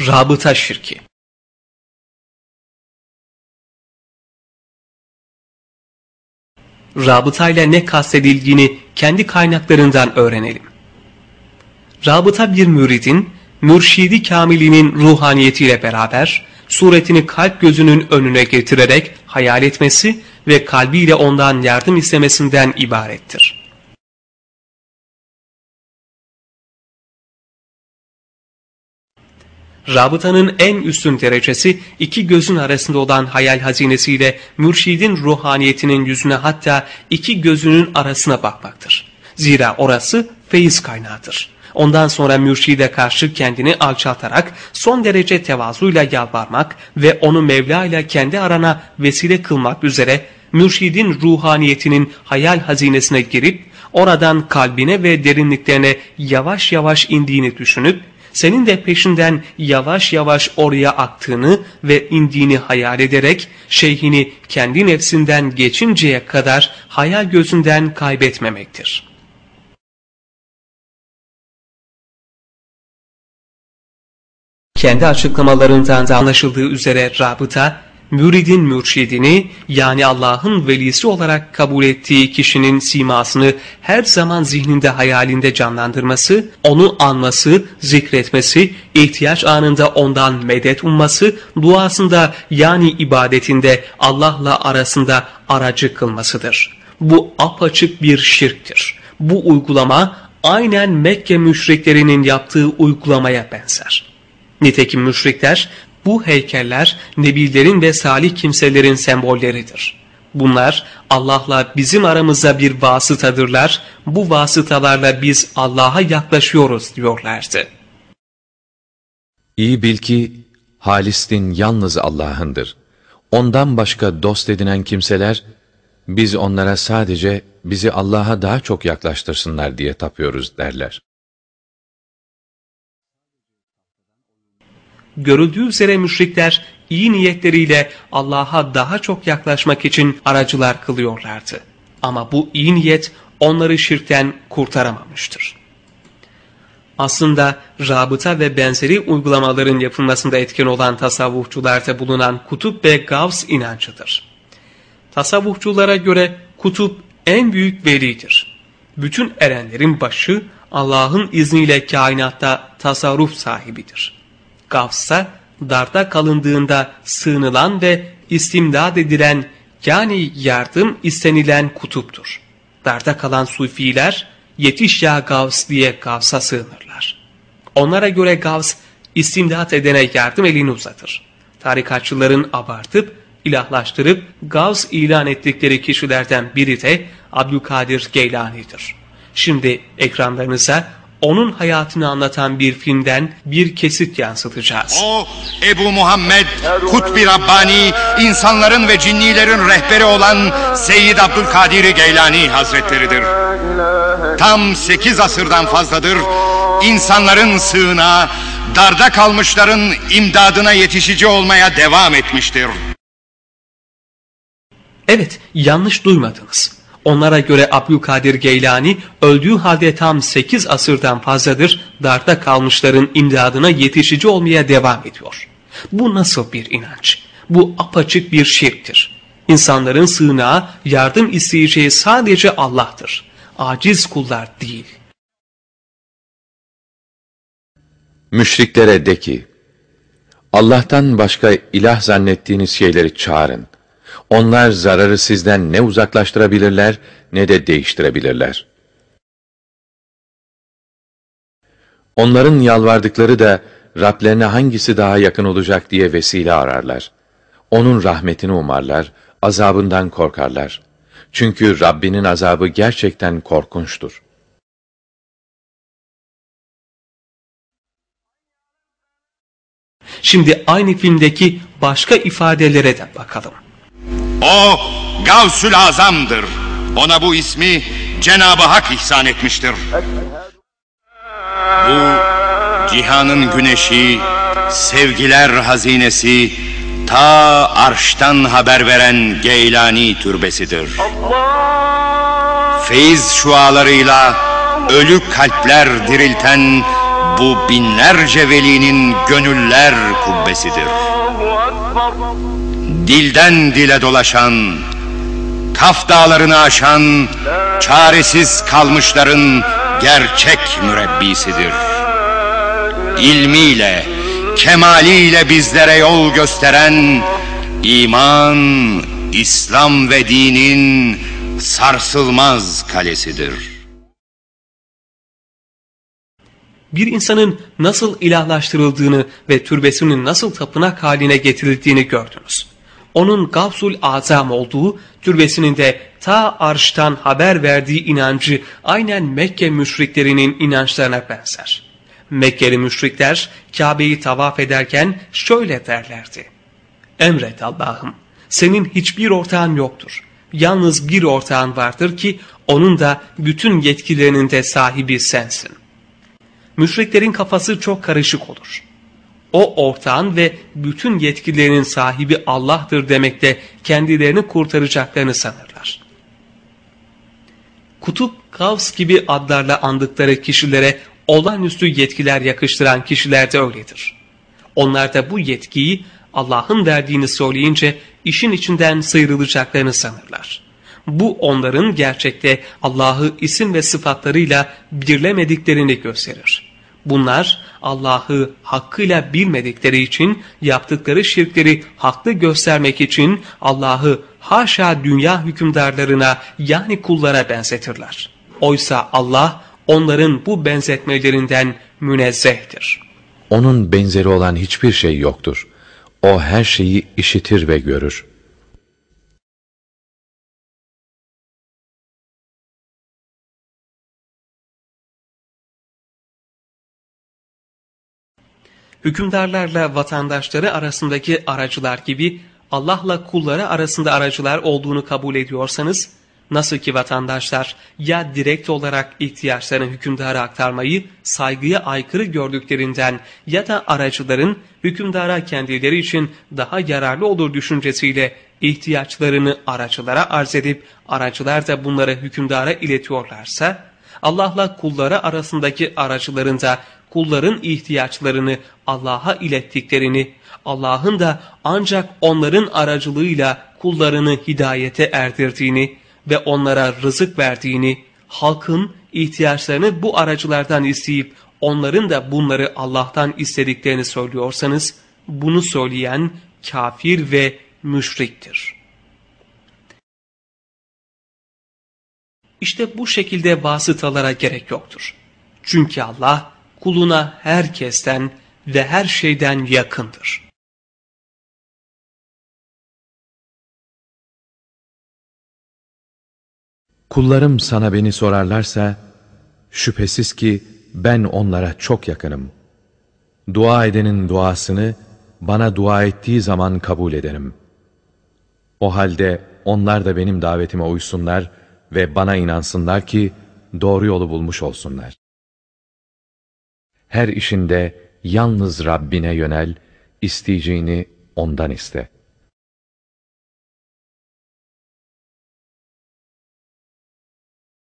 Rabıta şirki Rabıtayla ne kastedildiğini kendi kaynaklarından öğrenelim. Rabıta bir müridin, mürşidi kamilinin ruhaniyetiyle beraber suretini kalp gözünün önüne getirerek hayal etmesi ve kalbiyle ondan yardım istemesinden ibarettir. Rabıtanın en üstün derecesi iki gözün arasında olan hayal hazinesiyle mürşidin ruhaniyetinin yüzüne hatta iki gözünün arasına bakmaktır. Zira orası feyiz kaynağıdır. Ondan sonra mürşide karşı kendini alçaltarak son derece tevazuyla yalvarmak ve onu Mevla ile kendi arana vesile kılmak üzere mürşidin ruhaniyetinin hayal hazinesine girip oradan kalbine ve derinliklerine yavaş yavaş indiğini düşünüp senin de peşinden yavaş yavaş oraya aktığını ve indiğini hayal ederek şeyhini kendi nefsinden geçinceye kadar hayal gözünden kaybetmemektir. Kendi açıklamalarından da anlaşıldığı üzere rabıta, müridin mürşidini yani Allah'ın velisi olarak kabul ettiği kişinin simasını her zaman zihninde hayalinde canlandırması, onu anması, zikretmesi, ihtiyaç anında ondan medet umması, duasında yani ibadetinde Allah'la arasında aracı kılmasıdır. Bu apaçık bir şirktir. Bu uygulama aynen Mekke müşriklerinin yaptığı uygulamaya benzer. Nitekim müşrikler bu heykeller nebilerin ve salih kimselerin sembolleridir. Bunlar Allah'la bizim aramızda bir vasıtadırlar, bu vasıtalarla biz Allah'a yaklaşıyoruz diyorlardı. İyi bil ki Halis'tin yalnız Allah'ındır. Ondan başka dost edinen kimseler, biz onlara sadece bizi Allah'a daha çok yaklaştırsınlar diye tapıyoruz derler. Görüldüğü üzere müşrikler iyi niyetleriyle Allah'a daha çok yaklaşmak için aracılar kılıyorlardı. Ama bu iyi niyet onları şirkten kurtaramamıştır. Aslında rabıta ve benzeri uygulamaların yapılmasında etkin olan tasavvufçularda bulunan kutup ve gavs inancıdır. Tasavvufçulara göre kutup en büyük velidir. Bütün erenlerin başı Allah'ın izniyle kainatta tasarruf sahibidir. Gavs'a darda kalındığında sığınılan ve istimdad edilen yani yardım istenilen kutuptur. Darda kalan sufiler yetiş ya Gavs diye Gavs'a sığınırlar. Onlara göre Gavs istimdat edene yardım elini uzatır. Tarikatçıların abartıp ilahlaştırıp Gavs ilan ettikleri kişilerden biri de Abdülkadir Geylani'dir. Şimdi ekranlarınıza onun hayatını anlatan bir filmden bir kesit yansıtacağız. O Ebu Muhammed Kutbi Rabbani insanların ve cinnilerin rehberi olan Seyyid Abdülkadir Geylani Hazretleridir. Tam sekiz asırdan fazladır insanların sığına, darda kalmışların imdadına yetişici olmaya devam etmiştir. Evet, yanlış duymadınız. Onlara göre Abdülkadir Geylani öldüğü halde tam 8 asırdan fazladır darda kalmışların imdadına yetişici olmaya devam ediyor. Bu nasıl bir inanç? Bu apaçık bir şirktir. İnsanların sığınağı, yardım isteyeceği sadece Allah'tır. Aciz kullar değil. Müşriklere de ki, Allah'tan başka ilah zannettiğiniz şeyleri çağırın. Onlar zararı sizden ne uzaklaştırabilirler ne de değiştirebilirler. Onların yalvardıkları da Rablerine hangisi daha yakın olacak diye vesile ararlar. Onun rahmetini umarlar, azabından korkarlar. Çünkü Rabbinin azabı gerçekten korkunçtur. Şimdi aynı filmdeki başka ifadelere de bakalım. O Gavsül Azam'dır. Ona bu ismi Cenab-ı Hak ihsan etmiştir. Bu cihanın güneşi, sevgiler hazinesi, ta arştan haber veren Geylani türbesidir. Feyiz şualarıyla ölü kalpler dirilten Bu binlerce velinin gönüller kubbesidir. Dilden dile dolaşan, Kaf dağlarını aşan, çaresiz kalmışların gerçek mürebbisidir. İlmiyle, kemaliyle bizlere yol gösteren, iman, İslam ve dinin sarsılmaz kalesidir.'' bir insanın nasıl ilahlaştırıldığını ve türbesinin nasıl tapınak haline getirildiğini gördünüz. Onun Gavsul Azam olduğu, türbesinin de ta arştan haber verdiği inancı aynen Mekke müşriklerinin inançlarına benzer. Mekkeli müşrikler Kabe'yi tavaf ederken şöyle derlerdi. Emret Allah'ım, senin hiçbir ortağın yoktur. Yalnız bir ortağın vardır ki onun da bütün yetkilerinin de sahibi sensin müşriklerin kafası çok karışık olur. O ortağın ve bütün yetkilerinin sahibi Allah'tır demekte kendilerini kurtaracaklarını sanırlar. Kutup, Kavs gibi adlarla andıkları kişilere olağanüstü yetkiler yakıştıran kişiler de öyledir. Onlar da bu yetkiyi Allah'ın verdiğini söyleyince işin içinden sıyrılacaklarını sanırlar. Bu onların gerçekte Allah'ı isim ve sıfatlarıyla birlemediklerini gösterir. Bunlar Allah'ı hakkıyla bilmedikleri için yaptıkları şirkleri haklı göstermek için Allah'ı haşa dünya hükümdarlarına yani kullara benzetirler. Oysa Allah onların bu benzetmelerinden münezzehtir. Onun benzeri olan hiçbir şey yoktur. O her şeyi işitir ve görür. Hükümdarlarla vatandaşları arasındaki aracılar gibi Allah'la kulları arasında aracılar olduğunu kabul ediyorsanız, nasıl ki vatandaşlar ya direkt olarak ihtiyaçlarını hükümdara aktarmayı saygıya aykırı gördüklerinden ya da aracıların hükümdara kendileri için daha yararlı olur düşüncesiyle ihtiyaçlarını aracılara arz edip aracılar da bunları hükümdara iletiyorlarsa, Allah'la kulları arasındaki aracıların da kulların ihtiyaçlarını Allah'a ilettiklerini, Allah'ın da ancak onların aracılığıyla kullarını hidayete erdirdiğini ve onlara rızık verdiğini, halkın ihtiyaçlarını bu aracılardan isteyip onların da bunları Allah'tan istediklerini söylüyorsanız, bunu söyleyen kafir ve müşriktir. İşte bu şekilde vasıtalara gerek yoktur. Çünkü Allah kuluna herkesten ve her şeyden yakındır. Kullarım sana beni sorarlarsa, şüphesiz ki ben onlara çok yakınım. Dua edenin duasını bana dua ettiği zaman kabul ederim. O halde onlar da benim davetime uysunlar ve bana inansınlar ki doğru yolu bulmuş olsunlar. Her işinde yalnız Rabbine yönel, isteyeceğini ondan iste.